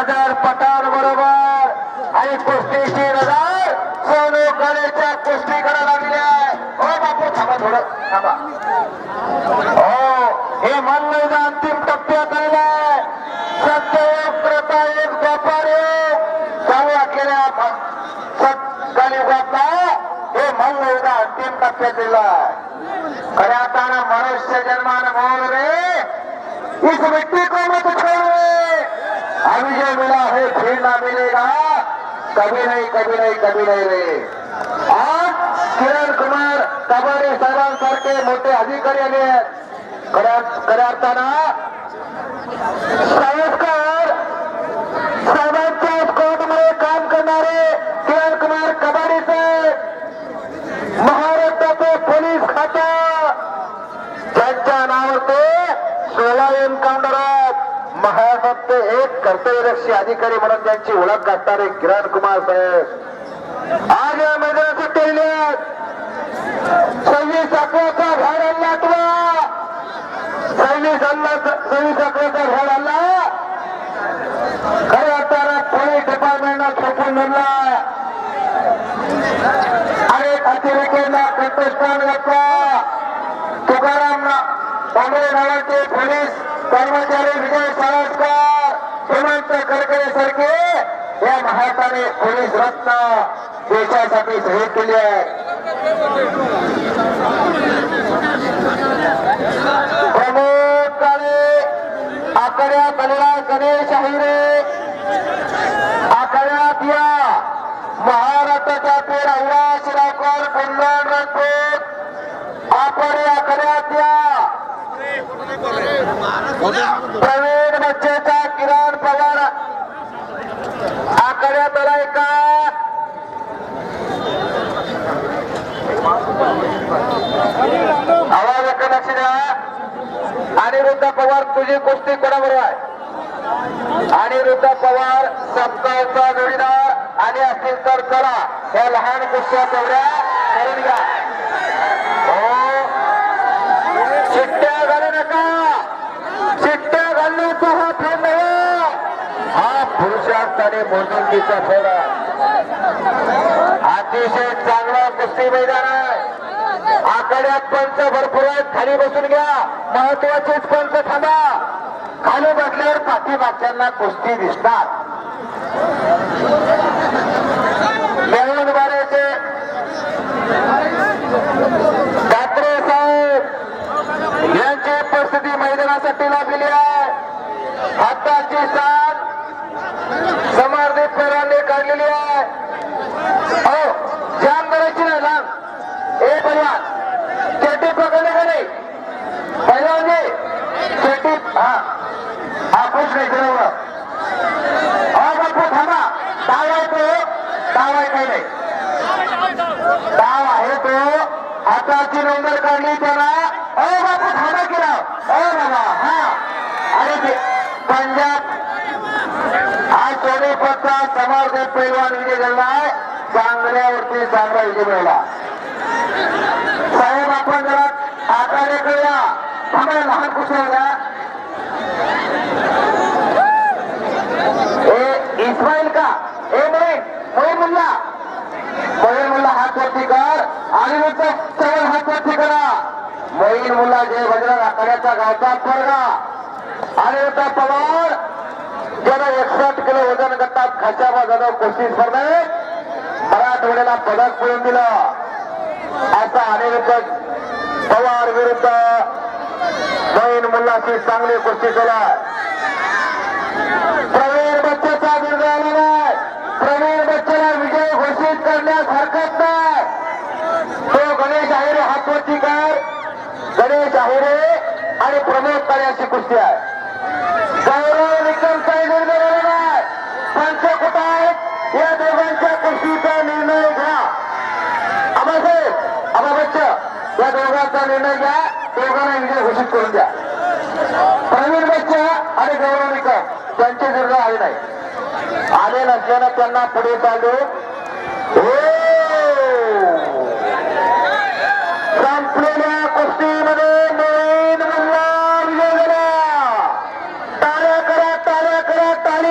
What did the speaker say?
नजर पठार बरोबर. आणि कुस्तीची नजर सोनू कलेच्या कुस्तीकडे लागलेली आहे. हो बापू थांबा थोडं थांबा. हो हे मानलं अंतिम टप्प्यात आलेलं आहे. सत्ययोग प्रथा एक व्यापार चालू असलेल्या सत्कालिकातला हे मनमैदा अंतिम टप्प्यात दिला आहे. खऱ्या अर्थानं मनुष्य जन्मान मोल रे. इस मिट्टी को मत छोड़ अभी जो मिला है फिर ना मिलेगा। कभी नहीं कभी नहीं कभी नहीं रे। आज किरण कुमार कबाडे साहेबांसारखे मोठे अधिकारी आले आहेत खऱ्या खऱ्या अर्थानं अधिकारी म्हणून त्यांची ओळख गाठणारे किरण कुमार साहेब. आज या मैदानात केलेले सव्वीस अकराचा झाड आणला तुला सव्वीस अल्ला सव्वीस अकराचा झाड आणला. खऱ्या अर्थानं पोलीस डिपार्टमेंटला सोपून धरला. अनेक अतिरेक्यांना कंठस्थान घातला तुकाराम तांबे नावाचे पोलीस रत्न देशासाठी शहीद केली आहे. प्रमोद काळे आकड्यात आलेला गणेश अहिरे. आकड्यात या महाराष्ट्राचा पेर अवरा शिराकर कुंदन राजपूत आपण या आकड्यात या बच्चेचा किरण पवार आकड्यात आलाय का आवाज एका लक्ष द्या. अनिरुद्ध पवार तुझी कुस्ती कोणाबरोबर आहे? अनिरुद्ध पवार सप्ताहचा जोडीदार आणि असतील तर चला या लहान कुस्त्या तेवढ्या करून घ्या. हो. शिट्ट्या घालू नका. शिट्ट्या घालण्याचा हा फेड हा पुरुषार्थ आणि मोजणुकीचा फेड आहे. अतिशय चांगला कुस्ती मैदान आहे. आकड्यात पंच भरपूर आहेत. खाली बसून घ्या. महत्वाचेच पंच थांबा. खाली बसल्यावर पाठीमागच्यांना कुस्ती दिसतात मेहून बारेचे कात्रे साहेब यांची उपस्थिती मैदानासाठी लाभलेली आहे हाताची साथ समर्दित पेरांनी काढलेली आहे हो जाम करायची नाही लांब ए परिवार चेटी पकडले का नाही पहिल्यांदा चेटी हा हा खुश नाही बरोबर हा बापू थांबा डाव आहे तो डाव आहे काही नाही डाव आहे तो हाताची नोंदर काढली त्याला अ बापू थांबा केला अ बाबा हा अरे ते पंजाब हा सोनेपतचा समर्थ पैलवान विजय झालाय चांगल्यावरती चांगला विजय मिळाला साहेब आपण जरा आकाराकडे या थांबा लहान कुठे घ्या ए इस्माईल का ए मोहीन मोहीन मुल्ला मोहीन मुल्ला हात वरती कर आणि मग चवल हात वरती करा मोहीन मुल्ला जय भजरा आखाड्याचा गावचा पोरगा आणि होता पवार ज्यानं एकसष्ट किलो वजन गटात खाशाबा जाधव कुस्ती स्पर्धेत मराठवाड्याला पदक मिळून दिलं. असा अनिरुद्ध पवार विरुद्ध नवीन मुलाशी चांगली कुस्ती केला. प्रवीण बच्चेचा निर्णय आलेला आहे प्रवीण बच्चेला विजय घोषित करण्यास हरकत नाही. तो गणेश आहेरे हातवरती कर. गणेश आहेरे आणि प्रमोद कार्याची कुस्ती आहे. दोघांचा निर्णय घ्या दोघांना विजय घोषित करून द्या. प्रवीण बच्चा आणि गौरव निकम त्यांचे निर्णय आले नाही. आले नसल्यानं त्यांना पुढे चालू. हो! संपलेल्या कुस्तीमध्ये नवीन मुलगा विजय झाला. टाळ्या करा टाळ्या करा टाळी